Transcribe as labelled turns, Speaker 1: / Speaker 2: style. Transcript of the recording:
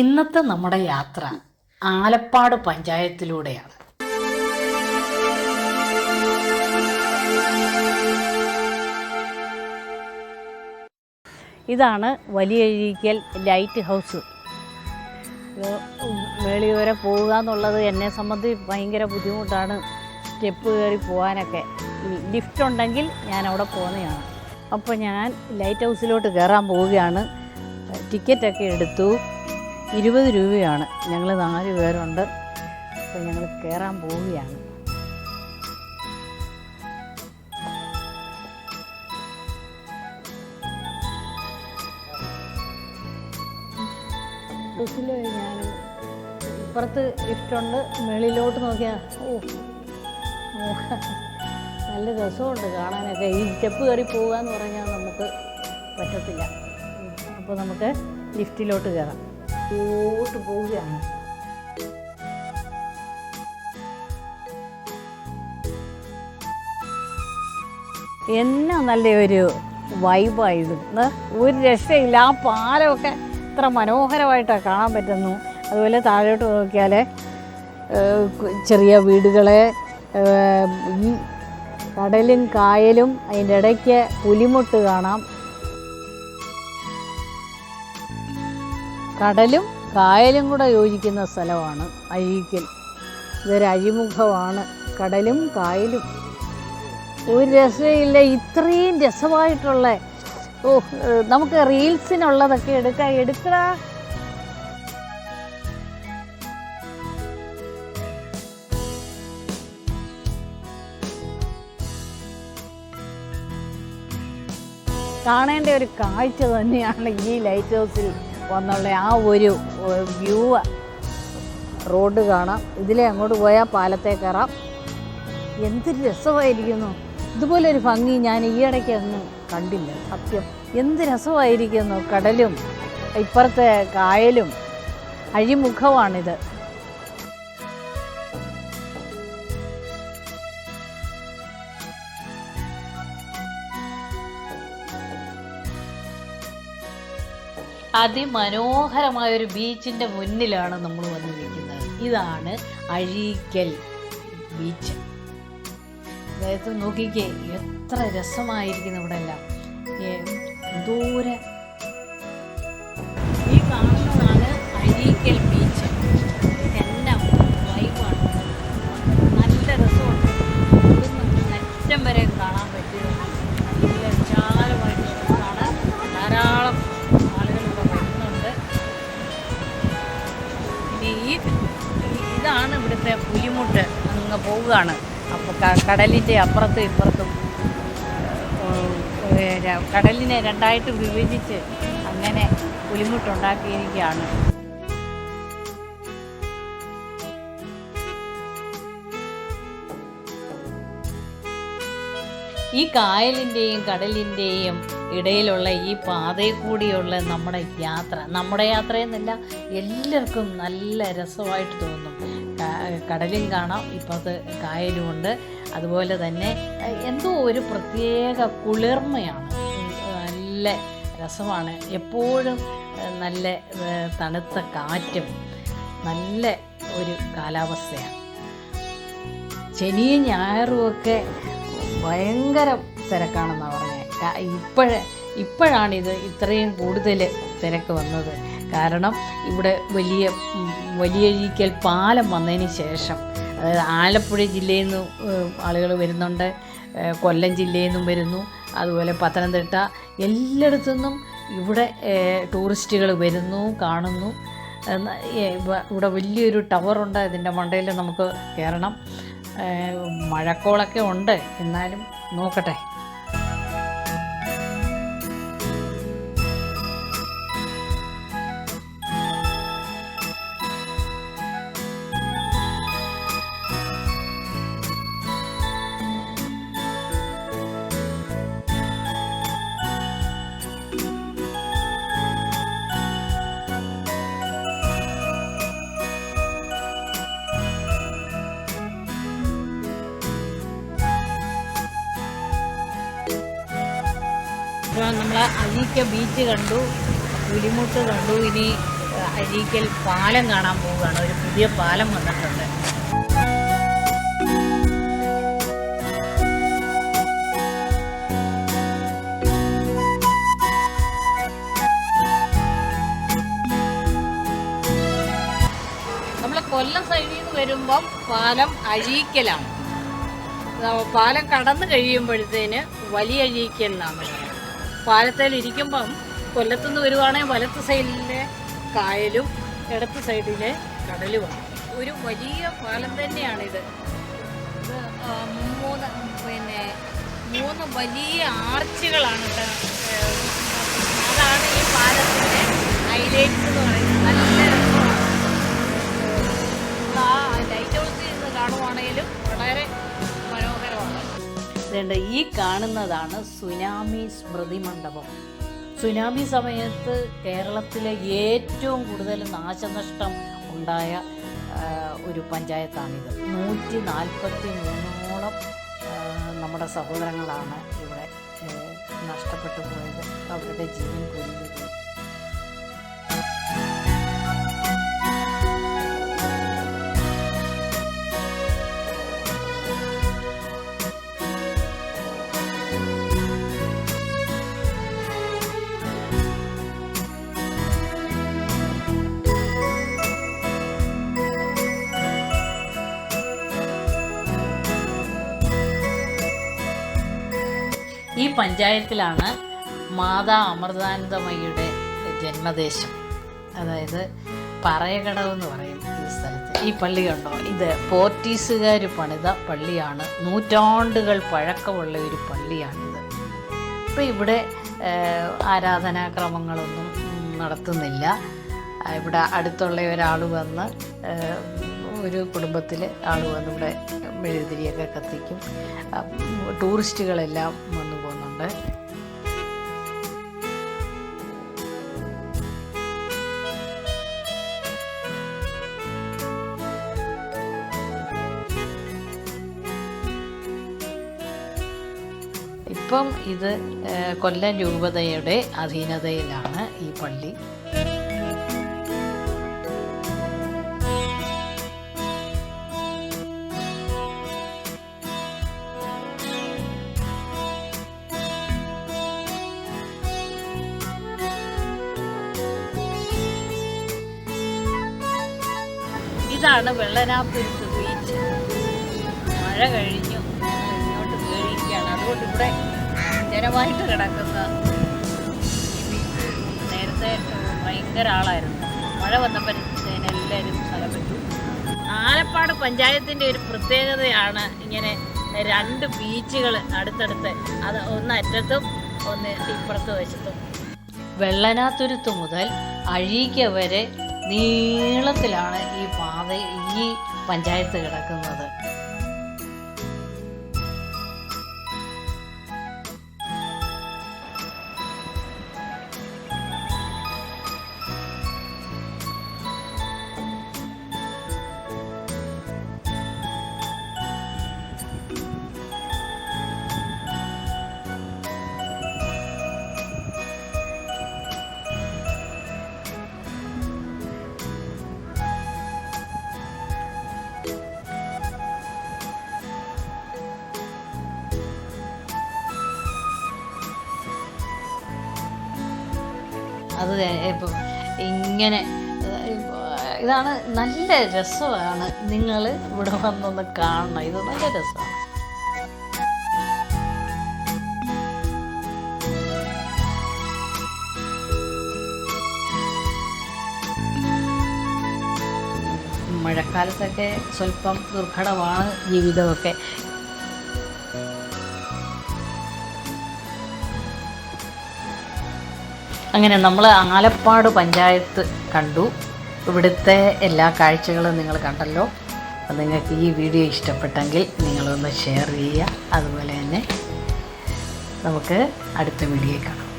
Speaker 1: ഇന്നത്തെ നമ്മുടെ യാത്ര ആലപ്പാട് പഞ്ചായത്തിലൂടെയാണ്.
Speaker 2: ഇതാണ് വലിയഴീക്കൽ ലൈറ്റ് ഹൗസ്. വേളി വരെ പോവുക എന്നുള്ളത് എന്നെ സംബന്ധിച്ച് ഭയങ്കര ബുദ്ധിമുട്ടാണ്. സ്റ്റെപ്പ് കയറി പോകാനൊക്കെ. ലിഫ്റ്റ് ഉണ്ടെങ്കിൽ ഞാൻ അവിടെ പോകുന്നതാണ്. അപ്പോൾ ഞാൻ ലൈറ്റ് ഹൗസിലോട്ട് കയറാൻ പോവുകയാണ്. ടിക്കറ്റൊക്കെ എടുത്തു. ഇരുപത് രൂപയാണ്. ഞങ്ങൾ നാല് പേരുണ്ട്. അപ്പോൾ ഞങ്ങൾ കയറാൻ പോവുകയാണ്. ബസ്സിൽ ഞാൻ ഇപ്പുറത്ത് ലിഫ്റ്റുണ്ട് മേളിലോട്ട് നോക്കിയാൽ ഓ ഓ, നല്ല രസമുണ്ട് കാണാനൊക്കെ. ഈ സ്റ്റെപ്പ് കയറി പോകുക എന്ന് പറഞ്ഞാൽ നമുക്ക് പറ്റത്തില്ല. അപ്പോൾ നമുക്ക് ലിഫ്റ്റിലോട്ട് കയറാം ഓട്ട് പോവുകയാണ്. എന്നാ നല്ലൊരു വൈബായിരുന്നു ഒരു രക്ഷയില്ല. ആ പാലമൊക്കെ ഇത്ര മനോഹരമായിട്ടാണ് കാണാൻ പറ്റുന്നു. അതുപോലെ താഴോട്ട് നോക്കിയാൽ ചെറിയ വീടുകളെ ഈ കടലും കായലും അതിന്റെ ഇടയ്ക്ക് പുലിമുട്ട് കാണാം. കടലും കായലും കൂടെ യോജിക്കുന്ന സ്ഥലമാണ് അഴീക്കൽ. ഇതൊരു അഴിമുഖമാണ്. കടലും കായലും. ഒരു രസമില്ല. ഇത്രയും രസമായിട്ടുള്ള ഓ നമുക്ക് റീൽസിനുള്ളതൊക്കെ എടുക്കാം. എടുക്കടാ. കാണേണ്ട ഒരു കാഴ്ച തന്നെയാണ് ഈ ലൈറ്റ് ഹൗസിൽ. വന്നുള്ള ആ ഒരു വ്യൂ റോഡ് കാണാം. ഇതിലെ അങ്ങോട്ട് പോയാൽ പാലത്തെ കയറാം എന്ത് രസമായിരിക്കുന്നു. ഇതുപോലൊരു ഭംഗി ഞാൻ ഈ ഇടയ്ക്ക് ഒന്നും കണ്ടില്ല സത്യം. എന്ത് രസമായിരിക്കുന്നു. കടലും ഇപ്പുറത്തെ കായലും അഴിമുഖമാണിത്.
Speaker 1: അതിമനോഹരമായ ഒരു ബീച്ചിന്റെ മുന്നിലാണ് നമ്മൾ വന്നിരിക്കുന്നത്. ഇതാണ് അഴീക്കൽ ബീച്ച്. അതായത് നോക്കിക്കേ എത്ര രസമായിരിക്കുന്നു ഇവിടെ എല്ലാം എന്തോരം പുലിമുട്ട് അങ്ങ് പോവുകയാണ്. അപ്പോൾ കടലിന്റെ അപ്പുറത്തും ഇപ്പുറത്തും കടലിനെ രണ്ടായിട്ട് വിഭജിച്ച് അങ്ങനെ പുലിമുട്ടുണ്ടാക്കിയിരിക്കുകയാണ്. ഈ കായലിന്റെയും കടലിന്റെയും ഇടയിലുള്ള ഈ പാതയിൽ കൂടിയുള്ള നമ്മുടെ യാത്ര നമ്മുടെ യാത്രയെന്നല്ല എല്ലാവർക്കും നല്ല രസമായിട്ട് തോന്നും. കടലും കാണാം. ഇപ്പുറത്ത് കായലുമുണ്ട് അതുപോലെ തന്നെ എന്തോ ഒരു പ്രത്യേക കുളിർമയാണ്. നല്ല രസമാണ്. എപ്പോഴും നല്ല തണുത്ത കാറ്റും നല്ല ഒരു കാലാവസ്ഥയാണ്. ശനിയും ഞായറും ഒക്കെ ഭയങ്കര തിരക്കാണെന്നാണ് പറഞ്ഞത് ഇപ്പോഴേ ഇപ്പോഴാണിത് ഇത്രയും കൂടുതൽ തിരക്ക് വന്നത്. കാരണം ഇവിടെ വലിയ വലിയ രീതിക്കൽ പാലം വന്നതിന് ശേഷം അതായത് ആലപ്പുഴ ജില്ലയിൽ നിന്ന് ആളുകൾ വരുന്നുണ്ട് കൊല്ലം ജില്ലയിൽ നിന്നും വരുന്നു അതുപോലെ പത്തനംതിട്ട എല്ലായിടത്തുനിന്നും ഇവിടെ ടൂറിസ്റ്റുകൾ വരുന്നു കാണുന്നു. ഇവിടെ വലിയൊരു ടവറുണ്ട് അതിന്റെ മണ്ടയിൽ നമുക്ക് കയറണം. മഴക്കോളൊക്കെ ഉണ്ട് എന്നാലും നോക്കട്ടെ. ഇപ്പോൾ നമ്മൾ അഴീക്ക ബീച്ച് കണ്ടു പുലിമുട്ട് കണ്ടു. ഇനി
Speaker 2: അഴീക്കൽ പാലം കാണാൻ പോവുകയാണ്. ഒരു പുതിയ പാലം വന്നിട്ടുണ്ട്. കൊല്ലം സൈഡിൽ നിന്ന് വരുമ്പം പാലം അഴീക്കലാണ് പാലം കടന്നു കഴിയുമ്പോഴത്തേന് വലിയ അഴീക്കൽ എന്നാണ് പാലത്തിൽ ഇരിക്കുമ്പം കൊല്ലത്തുനിന്ന് വരുവാണെങ്കിൽ വലത്ത് സൈഡിലെ കായലും ഇടത്ത് സൈഡിലെ കടലുമാണ്. ഒരു വലിയ പാലം തന്നെയാണിത്. ഇത് മൂന്ന് പിന്നെ മൂന്ന് വലിയ ആർച്ചുകളാണ് അതാണ് ഈ പാലത്തിന്റെ ഹൈലൈറ്റ്സ് എന്ന് പറയുന്നത്. നല്ല രസമാണ്. ആ ലൈറ്റ് ഹൗസിൽ നിന്ന് കാണുവാണെങ്കിലും വളരെ ഇതുണ്ട് ഈ കാണുന്നതാണ് സുനാമി സ്മൃതി മണ്ഡപം. സുനാമി സമയത്ത് കേരളത്തിലെ ഏറ്റവും കൂടുതൽ നാശനഷ്ടം ഉണ്ടായ ഒരു പഞ്ചായത്താണിത്. നൂറ്റി നാൽപ്പത്തി മൂന്നോളം നമ്മുടെ സഹോദരങ്ങളാണ് ഇവിടെ നഷ്ടപ്പെട്ടു പോയത്. അവരുടെ ജീവൻ പൊലിഞ്ഞു ഈ പഞ്ചായത്തിലാണ് മാതാ അമൃതാനന്ദമയുടെ ജന്മദേശം. അതായത് പറയകടവ് എന്ന് പറയും ഈ സ്ഥലത്ത്. ഈ പള്ളി കണ്ടോ? ഇത് പോർട്ടീസുകാർ പണിത പള്ളിയാണ്. നൂറ്റാണ്ടുകൾ പഴക്കമുള്ള ഒരു പള്ളിയാണിത്. ഇപ്പം ഇവിടെ ആരാധനാക്രമങ്ങളൊന്നും നടത്തുന്നില്ല. ഇവിടെ അടുത്തുള്ള ഒരാൾ വന്ന് ഒരു കുടുംബത്തിൽ ആൾ വന്ന് ഇവിടെ കത്തിക്കും. ടൂറിസ്റ്റുകളെല്ലാം വന്നു പോകുന്നുണ്ട് ഇപ്പം ഇത് കൊല്ലം രൂപതയുടെ അധീനതയിലാണ് ഈ പള്ളി. ഇതാണ് വെള്ളനാപ്പുരുത്ത് ബീച്ച് മഴ കഴിഞ്ഞു. ഇങ്ങോട്ട് കയറിയിരിക്കുകയാണ് അതുകൊണ്ട് ഇവിടെ ജനമായിട്ട് കിടക്കുന്ന നേരത്തെ ഭയങ്കര ആളായിരുന്നു. മഴ വന്നപ്പോഴത്തേന് എല്ലാവരും സ്ഥലപ്പെട്ടു. ആലപ്പാട് പഞ്ചായത്തിന്റെ ഒരു പ്രത്യേകതയാണ് ഇങ്ങനെ രണ്ട് ബീച്ചുകൾ അടുത്തടുത്ത്. അത് ഒന്ന് അറ്റത്തും ഒന്ന് ഇപ്പുറത്ത് വശത്തും. വെള്ളനാത്തുരുത്ത് മുതൽ അഴീക്ക വരെ നീളത്തിലാണ് ഈ പാത ഈ പഞ്ചായത്ത് കിടക്കുന്നത്. അത് ഇപ്പം ഇങ്ങനെ ഇതാണ് നല്ല രസമാണ് നിങ്ങൾ ഇവിടെ വന്നൊന്ന് കാണണം. ഇത് നല്ല രസമാണ്. മഴക്കാലത്തൊക്കെ സ്വല്പം ദുർഘടമാണ് ജീവിതമൊക്കെ. അങ്ങനെ നമ്മൾ ആലപ്പാട് പഞ്ചായത്ത് കണ്ടു. ഇവിടുത്തെ എല്ലാ കാഴ്ചകളും നിങ്ങൾ കണ്ടല്ലോ. അപ്പം നിങ്ങൾക്ക് ഈ വീഡിയോ ഇഷ്ടപ്പെട്ടെങ്കിൽ നിങ്ങളൊന്ന് ഷെയർ ചെയ്യുക. അതുപോലെ തന്നെ നമുക്ക് അടുത്ത വീഡിയോ കാണാം.